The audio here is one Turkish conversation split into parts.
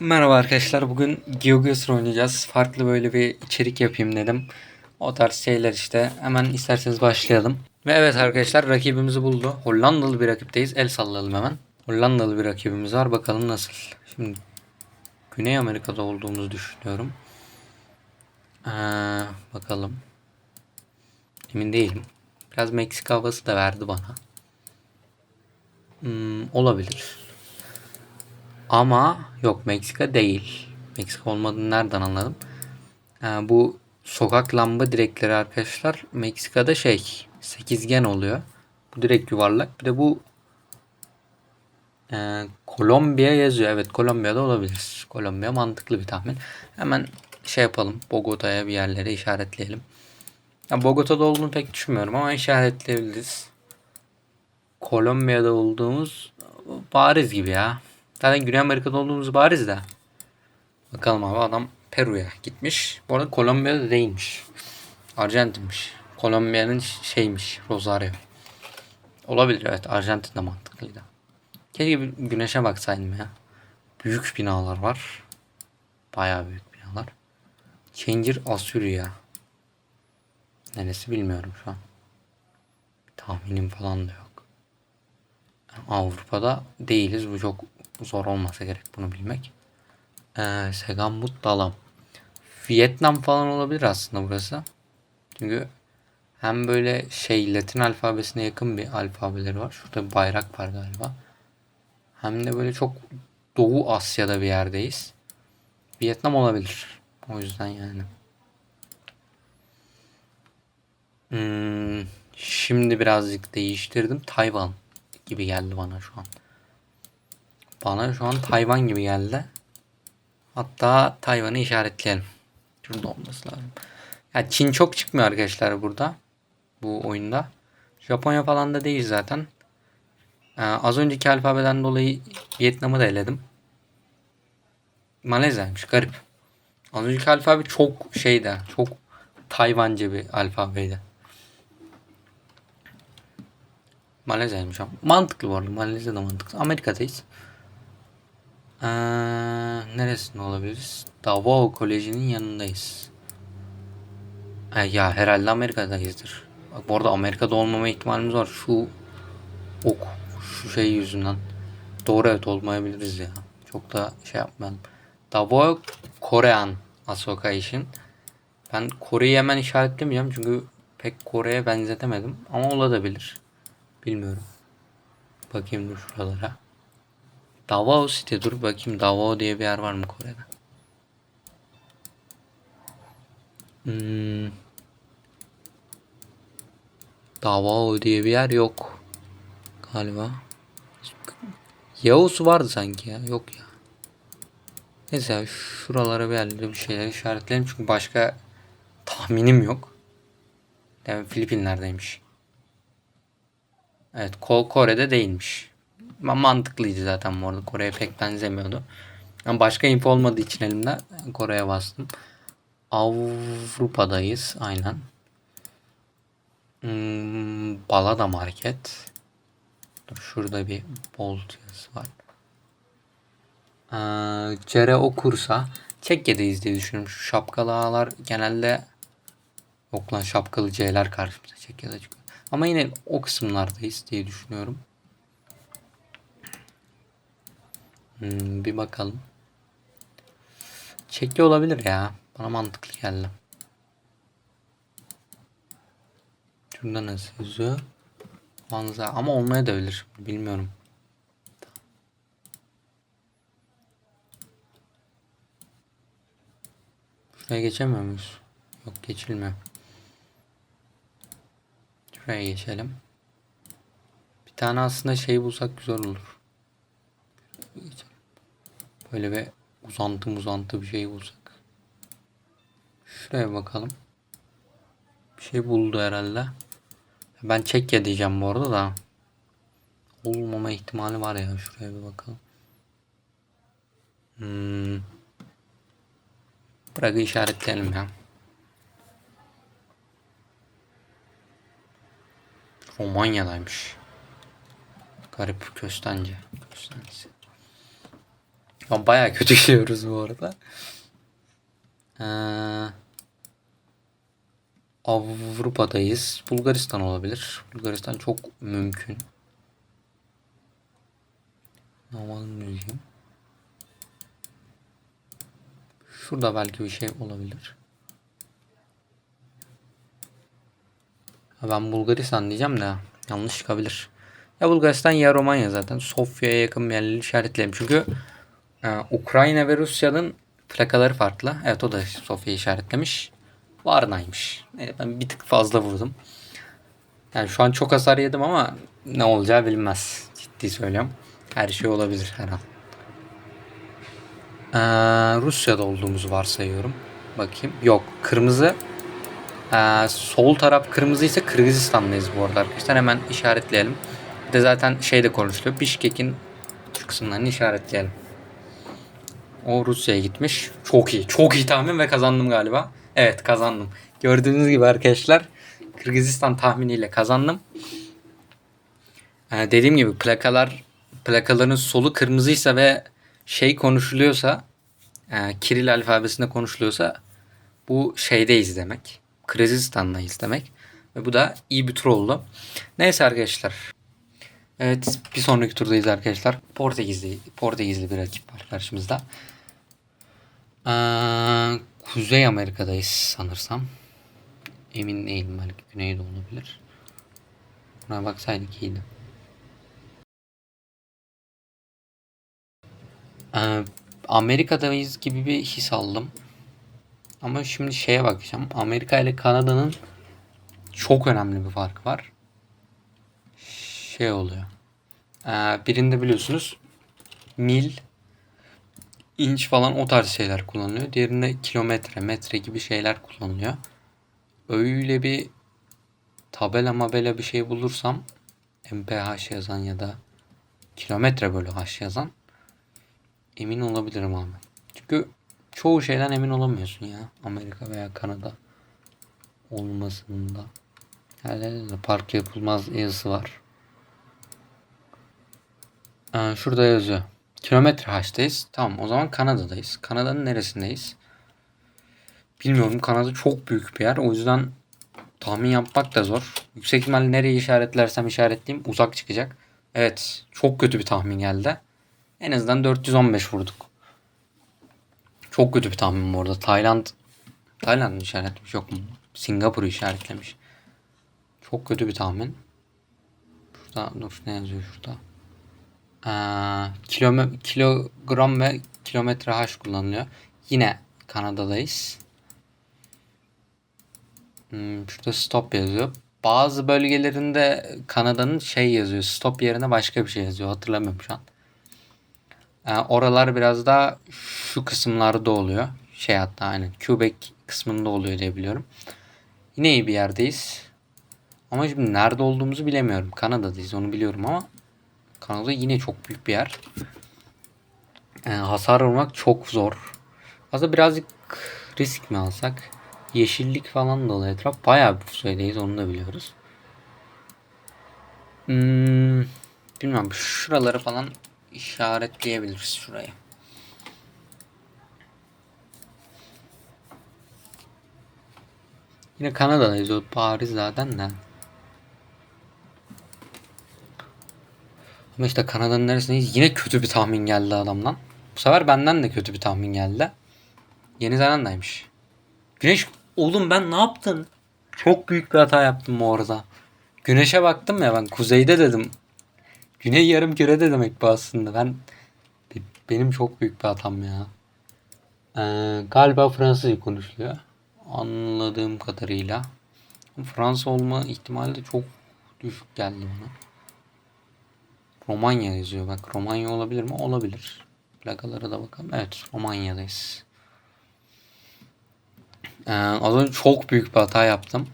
Merhaba arkadaşlar. Bugün GeoGuessr oynayacağız. Farklı böyle bir içerik yapayım dedim. O tarz şeyler işte. Hemen isterseniz başlayalım. Ve evet arkadaşlar rakibimizi buldu. Hollandalı bir rakipteyiz. El sallayalım hemen. Hollandalı bir rakibimiz var. Bakalım nasıl. Şimdi Güney Amerika'da olduğumuzu düşünüyorum. Ee, bakalım. Emin değilim. Biraz Meksika havası da verdi bana. Hmm, olabilir. Ama yok Meksika değil. Meksika olmadığını nereden anladım? Ha, bu sokak lamba direkleri arkadaşlar Meksika'da şey sekizgen oluyor. Bu direkt yuvarlak. Bir de bu e, Kolombiya yazıyor. Evet Kolombiya'da olabilir. Kolombiya mantıklı bir tahmin. Hemen şey yapalım. Bogota'ya bir yerlere işaretleyelim. Ya Bogota'da olduğunu pek düşünmüyorum ama işaretleyebiliriz. Kolombiya'da olduğumuz bariz gibi ya. Zaten Güney Amerika'da olduğumuz bariz de. Bakalım abi adam Peru'ya gitmiş. Bu arada Kolombiya'da değilmiş. Arjantin'miş. Kolombiya'nın şeymiş Rosario. Olabilir evet Arjantin de mantıklıydı. Keşke bir güneşe baksaydım ya. Büyük binalar var. Bayağı büyük binalar. Çengir Asurya. Neresi bilmiyorum şu an. Tahminim falan da yok. Avrupa'da değiliz. Bu çok zor olmasa gerek bunu bilmek. Ee, Segambut Dalam. Vietnam falan olabilir aslında burası. Çünkü hem böyle şey Latin alfabesine yakın bir alfabeleri var. Şurada bir bayrak var galiba. Hem de böyle çok Doğu Asya'da bir yerdeyiz. Vietnam olabilir. O yüzden yani. Hmm, şimdi birazcık değiştirdim. Tayvan gibi geldi bana şu an. Bana şu an Tayvan gibi geldi. Hatta Tayvan'ı işaretleyelim. Şurada olması lazım. Ya Çin çok çıkmıyor arkadaşlar burada. Bu oyunda. Japonya falan da değil zaten. Ee, az önceki alfabeden dolayı Vietnam'ı da eledim. Malezya'ymış garip. Az önceki alfabe çok şeydi. Çok Tayvanca bir alfabeydi. Malezya'ymış ama. Mantıklı bu arada. Malezya da mantıklı. Amerika'dayız. Ee, neresinde olabiliriz? Davao Koleji'nin yanındayız. E, ya herhalde Amerika'dayızdır. Bak bu arada Amerika'da olmama ihtimalimiz var. Şu ok, şu şey yüzünden. Doğru evet olmayabiliriz ya. Çok da şey yapmayalım. Davao Korean Asoka için. Ben Kore'yi hemen işaretlemeyeceğim çünkü pek Kore'ye benzetemedim. Ama olabilir. Bilmiyorum. Bakayım dur şuralara. Davao City dur bakayım Davao diye bir yer var mı Kore'de? Hmm. Davao diye bir yer yok. Galiba. Yavuz vardı sanki ya. Yok ya. Neyse şuralara bir yerlere bir şeyler işaretleyelim. Çünkü başka tahminim yok. Yani Filipinler'deymiş. Evet Kore'de değilmiş. Mantıklıydı zaten bu arada. Kore'ye pek benzemiyordu. Ama başka info olmadığı için elimde Kore'ye bastım. Avrupa'dayız. Aynen. Hmm, Balada Market. Şurada bir Bolt yazısı var. Ee, Cere Okursa. Çekya'dayız diye düşünüyorum. Şu şapkalı ağlar genelde yok lan şapkalı C'ler karşımıza Çekya'da çıkıyor. Ama yine o kısımlardayız diye düşünüyorum. Hmm, bir bakalım. Çekli olabilir ya. Bana mantıklı geldi. Şurada nasıl yazıyor? Manza ama olmaya da bilir. Bilmiyorum. Şuraya geçemiyor muyuz? Yok geçilmiyor. Şuraya geçelim. Bir tane aslında şey bulsak güzel olur. Böyle bir uzantı uzantı bir şey bulsak. Şuraya bakalım. Bir şey buldu herhalde. Ben Çekya diyeceğim bu arada da. Olmama ihtimali var ya. Şuraya bir bakalım. Hmm. Bırakı işaretleyelim ya. Romanya'daymış. Garip köstence. Köstence. Şu an bayağı kötü gidiyoruz bu arada. Ee, Avrupa'dayız. Bulgaristan olabilir. Bulgaristan çok mümkün. Normal müziğim. Şurada belki bir şey olabilir. Ben Bulgaristan diyeceğim de yanlış çıkabilir. Ya Bulgaristan ya Romanya zaten. Sofya'ya yakın bir yerleri işaretleyelim. Çünkü Ukrayna ve Rusya'nın plakaları farklı. Evet o da Sofya'yı işaretlemiş. Varna'ymış. Evet, ben bir tık fazla vurdum. Yani şu an çok hasar yedim ama ne olacağı bilinmez. Ciddi söylüyorum. Her şey olabilir her an. Ee, Rusya'da olduğumuzu varsayıyorum. Bakayım. Yok. Kırmızı. Ee, sol taraf kırmızı ise Kırgızistan'dayız bu arada arkadaşlar. Hemen işaretleyelim. Bir de zaten şey de konuşuluyor. Bişkek'in şu kısımlarını işaretleyelim. O Rusya'ya gitmiş. Çok iyi. Çok iyi tahmin ve kazandım galiba. Evet kazandım. Gördüğünüz gibi arkadaşlar Kırgızistan tahminiyle kazandım. Ee, dediğim gibi plakalar plakaların solu kırmızıysa ve şey konuşuluyorsa e, Kiril alfabesinde konuşuluyorsa bu şeydeyiz demek. Kırgızistan'dayız demek. Ve bu da iyi bir tur oldu. Neyse arkadaşlar. Evet bir sonraki turdayız arkadaşlar. Portekizli, Portekizli bir rakip var karşımızda. Kuzey Amerika'dayız sanırsam. Emin değilim belki güneyde olabilir. Buna baksaydık iyiydi. Ee, Amerika'dayız gibi bir his aldım. Ama şimdi şeye bakacağım. Amerika ile Kanada'nın çok önemli bir farkı var. Şey oluyor. Ee, birinde biliyorsunuz mil, inç falan o tarz şeyler kullanılıyor. Diğerinde kilometre, metre gibi şeyler kullanılıyor. Öyle bir tabela mabela bir şey bulursam MPH yazan ya da kilometre bölü H yazan emin olabilirim abi. Çünkü çoğu şeyden emin olamıyorsun ya. Amerika veya Kanada olmasında. Yani park yapılmaz yazısı var. Ee, şurada yazıyor. Kilometre H'tayız. Tamam o zaman Kanada'dayız. Kanada'nın neresindeyiz? Bilmiyorum. Kanada çok büyük bir yer. O yüzden tahmin yapmak da zor. Yüksek ihtimalle nereyi işaretlersem işaretleyeyim uzak çıkacak. Evet. Çok kötü bir tahmin geldi. En azından 415 vurduk. Çok kötü bir tahmin bu arada. Tayland Tayland işaretlemiş yok mu? Singapur'u işaretlemiş. Çok kötü bir tahmin. Şurada dur ne yazıyor şurada? Ee, kilome, kilogram ve kilometre H kullanılıyor. Yine Kanada'dayız. Hmm, şurada stop yazıyor. Bazı bölgelerinde Kanada'nın şey yazıyor. Stop yerine başka bir şey yazıyor. Hatırlamıyorum şu an. Ee, oralar biraz daha şu kısımlarda oluyor. Şey hatta aynen Quebec kısmında oluyor diye biliyorum. Yine iyi bir yerdeyiz. Ama şimdi nerede olduğumuzu bilemiyorum. Kanada'dayız onu biliyorum ama Kanada yine çok büyük bir yer. Ee, hasar vurmak çok zor. Aslında birazcık risk mi alsak? Yeşillik falan dolu etraf. Bayağı bir sayıdayız onu da biliyoruz. Hmm, bilmem şuraları falan işaretleyebiliriz şuraya. Yine Kanada'dayız Paris zaten de. Ama işte Kanada'nın neresindeyiz? Yine kötü bir tahmin geldi adamdan. Bu sefer benden de kötü bir tahmin geldi. Yeni Zelanda'ymış. Güneş oğlum ben ne yaptım? Çok büyük bir hata yaptım bu arada. Güneşe baktım ya ben kuzeyde dedim. Güney yarım kürede demek bu aslında. Ben benim çok büyük bir hatam ya. Ee, galiba Fransızca konuşuluyor. Anladığım kadarıyla. Fransa olma ihtimali de çok düşük geldi bana. Romanya yazıyor bak. Romanya olabilir mi? Olabilir. Plakalara da bakalım. Evet Romanya'dayız. Ee, az önce çok büyük bir hata yaptım.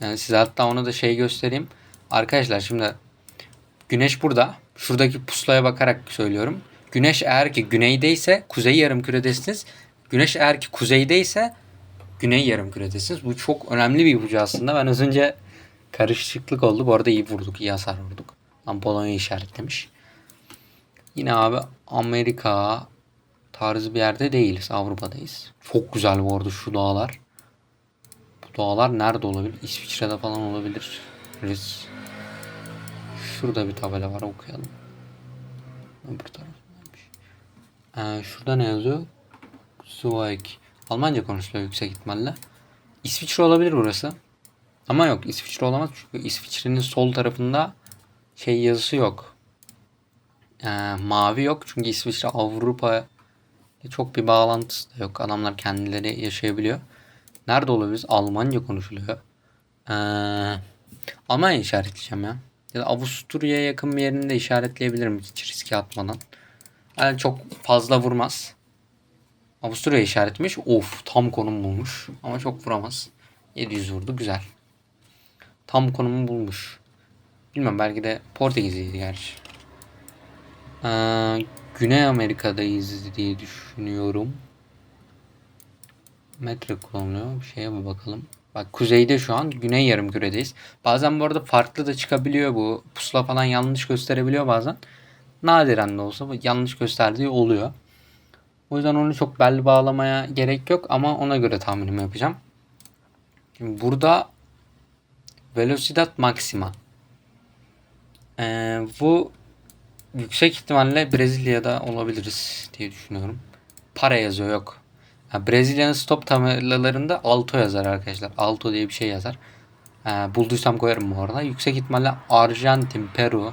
Yani size hatta onu da şey göstereyim. Arkadaşlar şimdi Güneş burada. Şuradaki pusulaya bakarak söylüyorum. Güneş eğer ki güneydeyse kuzey yarım küredesiniz. Güneş eğer ki kuzeydeyse güney yarım küredesiniz. Bu çok önemli bir ipucu aslında. Ben az önce karışıklık oldu. Bu arada iyi vurduk. iyi hasar vurduk. Lan Polonya işaretlemiş. Yine abi Amerika tarzı bir yerde değiliz. Avrupa'dayız. Çok güzel bu arada şu dağlar. Bu dağlar nerede olabilir? İsviçre'de falan olabilir. Riz. Şurada bir tabela var okuyalım. Öbür tarafındaymış. Ee, şurada ne yazıyor? Zweig. Almanca konuşuluyor yüksek ihtimalle. İsviçre olabilir burası. Ama yok İsviçre olamaz çünkü İsviçre'nin sol tarafında şey yazısı yok. Ee, mavi yok çünkü İsviçre Avrupa çok bir bağlantısı da yok. Adamlar kendileri yaşayabiliyor. Nerede olabiliriz? Almanca konuşuluyor. Ee, Almanya işaretleyeceğim ya. Ya da Avusturya'ya yakın bir yerini de işaretleyebilirim hiç riske atmadan. Yani çok fazla vurmaz. Avusturya işaretmiş. Of tam konum bulmuş. Ama çok vuramaz. 700 vurdu güzel. Tam konumu bulmuş. Bilmem belki de Portekizliydi gerçi. Ee, Güney Amerika'dayız diye düşünüyorum. Metre kullanılıyor. Bir şeye mi bakalım. Bak kuzeyde şu an güney yarım küredeyiz. Bazen bu arada farklı da çıkabiliyor bu. Pusula falan yanlış gösterebiliyor bazen. Nadiren de olsa yanlış gösterdiği oluyor. O yüzden onu çok bel bağlamaya gerek yok ama ona göre tahminimi yapacağım. Şimdi burada Velocidad Maxima. Ee, bu yüksek ihtimalle Brezilya'da olabiliriz diye düşünüyorum. Para yazıyor yok. Ha, Brezilya'nın stop tabelalarında Alto yazar arkadaşlar. Alto diye bir şey yazar. Ee, bulduysam koyarım bu arada. Yüksek ihtimalle Arjantin, Peru.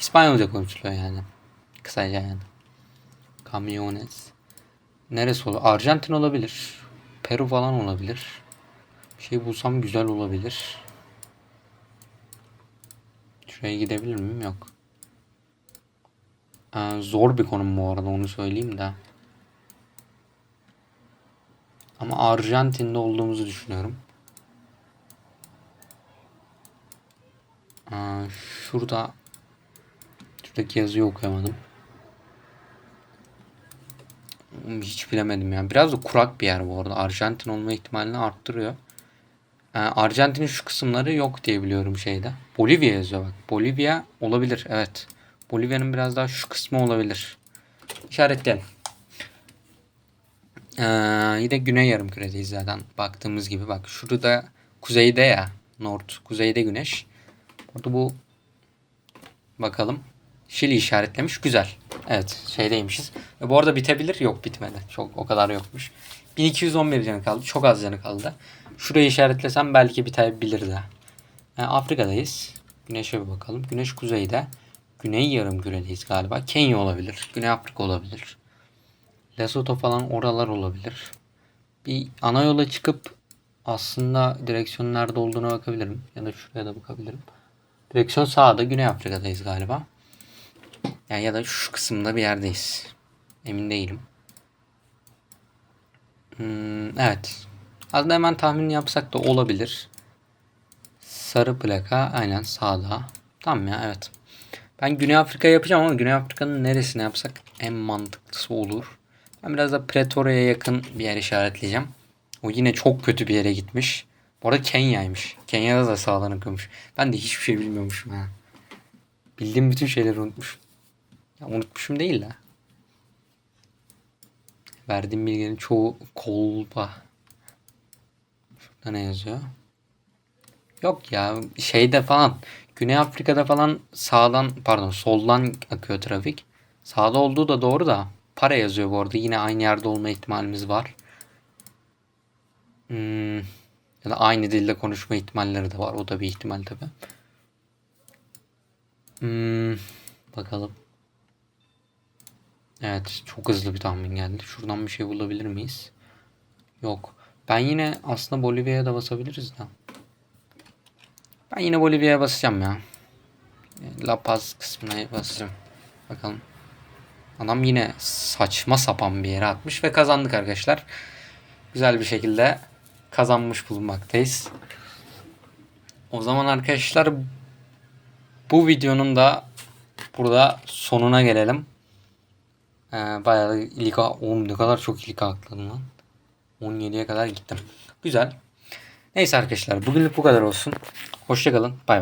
İspanyolca konuşuluyor yani. Kısaca yani. Camiones. Neresi olur? Arjantin olabilir. Peru falan olabilir. Bir şey bulsam güzel olabilir. Şuraya gidebilir miyim? Yok. Ee, zor bir konum bu arada onu söyleyeyim de. Ama Arjantin'de olduğumuzu düşünüyorum. Ee, şurada şuradaki yazıyı okuyamadım. Hiç bilemedim ya. Biraz da kurak bir yer bu arada. Arjantin olma ihtimalini arttırıyor. Ee, Arjantin'in şu kısımları yok diye biliyorum şeyde. Bolivya yazıyor bak. Bolivya olabilir evet. Bolivya'nın biraz daha şu kısmı olabilir. İşaretleyelim. Ee, yine güney yarım küredeyiz zaten baktığımız gibi. Bak şurada kuzeyde ya. North. Kuzeyde güneş. Burada bu bakalım. Şili işaretlemiş. Güzel. Evet şeydeymişiz. Ve bu arada bitebilir. Yok bitmedi. Çok o kadar yokmuş. 1211 canı kaldı. Çok az canı kaldı. Şurayı işaretlesem belki bitebilir de. Yani Afrika'dayız. Güneşe bir bakalım. Güneş kuzeyde. Güney yarım küredeyiz galiba. Kenya olabilir. Güney Afrika olabilir. Lesotho falan oralar olabilir. Bir ana yola çıkıp aslında direksiyonun nerede olduğuna bakabilirim. Ya da şuraya da bakabilirim. Direksiyon sağda Güney Afrika'dayız galiba. Yani ya da şu kısımda bir yerdeyiz. Emin değilim. Hmm, evet. Aslında hemen tahmin yapsak da olabilir. Sarı plaka aynen sağda. Tamam ya evet. Ben Güney Afrika yapacağım ama Güney Afrika'nın neresine yapsak en mantıklısı olur. Ben biraz da Pretoria'ya yakın bir yer işaretleyeceğim. O yine çok kötü bir yere gitmiş. Bu arada Kenya'ymış. Kenya'da da sağdan akıyormuş. Ben de hiçbir şey bilmiyormuşum ha. Bildiğim bütün şeyleri unutmuşum. Ya unutmuşum değil de. Verdiğim bilgilerin çoğu kolpa. Şurada ne yazıyor? Yok ya şeyde falan Güney Afrika'da falan sağdan pardon soldan akıyor trafik. Sağda olduğu da doğru da para yazıyor bu arada. Yine aynı yerde olma ihtimalimiz var. Hmm, ya da aynı dilde konuşma ihtimalleri de var. O da bir ihtimal tabi. Hmm, bakalım. Evet çok hızlı bir tahmin geldi. Şuradan bir şey bulabilir miyiz? Yok. Ben yine aslında Bolivya'ya da basabiliriz de. Ben yine Bolivya'ya basacağım ya. La Paz kısmına basacağım. Bakalım. Adam yine saçma sapan bir yere atmış ve kazandık arkadaşlar. Güzel bir şekilde kazanmış bulunmaktayız. O zaman arkadaşlar bu videonun da burada sonuna gelelim. Ee, bayağı ilk oğlum ne kadar çok ilk atladım lan. 17'ye kadar gittim. Güzel. Neyse arkadaşlar bugünlük bu kadar olsun. Hoşçakalın. Bay bay.